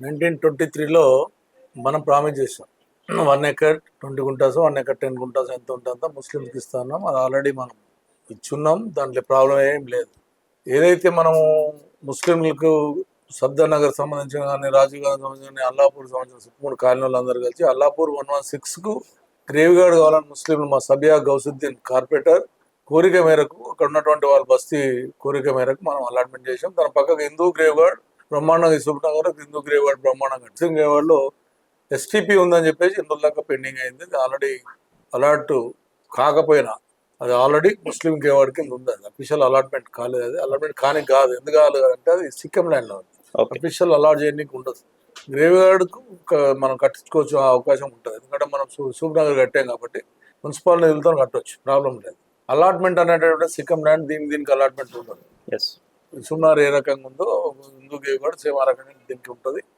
Nineteen twenty త్రీలో మనం promise చేసాం one acre twenty guntas one acre ten guntas ఎంత ఉంటుందో అంత ముస్లింస్కి ఇస్తున్నాం. అది ఆల్రెడీ మనం ఇచ్చున్నాం. దాంట్లో ప్రాబ్లం ఏం లేదు. ఏదైతే మనము ముస్లింలకు సబ్దా నగర్ సంబంధించిన కానీ రాజీవ్ గాంధీ సంబంధించిన కానీ అల్లాపూర్ సంబంధించిన మూడు కాలనీలు అందరూ కలిసి అల్లాపూర్ వన్ వన్ సిక్స్కు గ్రేవ్ గార్డ్ కావాలని ముస్లింలు మా సబియా గౌసుద్దీన్ కార్పొరేటర్ కోరిక మేరకు అక్కడ ఉన్నటువంటి వాళ్ళ బస్తీ కోరిక మేరకు మనం అలాట్మెంట్ చేసాం దాని పక్కకు హిందూ గ్రేవ్ గార్డ్ బ్రహ్మాండంగా నగర్ హిందూ గ్రేవ్ గార్డ్ బ్రహ్మాండంగా ముస్లిం గ్రేవ్ గార్డ్లో ఎస్టీపీ ఉందని చెప్పేసి ఇందులో దాకా పెండింగ్ అయింది. ఆల్రెడీ అలాట్ కాకపోయినా అది ఆల్రెడీ ముస్లిం గ్రేవ్ గార్డ్ కింద ఉంది. అది అఫీషియల్ అలాట్మెంట్ కాలేదు అది. అలాట్మెంట్ కానీ కాదు. ఎందుకు కాలేదు అంటే అది సిక్కిం ల్యాండ్లో ఉంది. అఫీషియల్ అలాట్ చేయడానికి ఉండదు. గ్రేవ్ యార్డ్కు మనం కట్టించుకోవచ్చు ఆ అవకాశం ఉంటుంది. ఎందుకంటే మనం సూ- సూప్ నగర్ కట్టాం కాబట్టి మున్సిపల్ నిధులతో కట్టవచ్చు ప్రాబ్లం లేదు. అలాట్మెంట్ అనేటటువంటి సిక్కం ల్యాండ్ దీనికి దీనికి అలాట్మెంట్ ఉండదు సుమారు ఏ రకంగా ఉందో హిందూ గ్రేవ్ సేమ్ ఆ రకంగా దీనికి ఉంటుంది.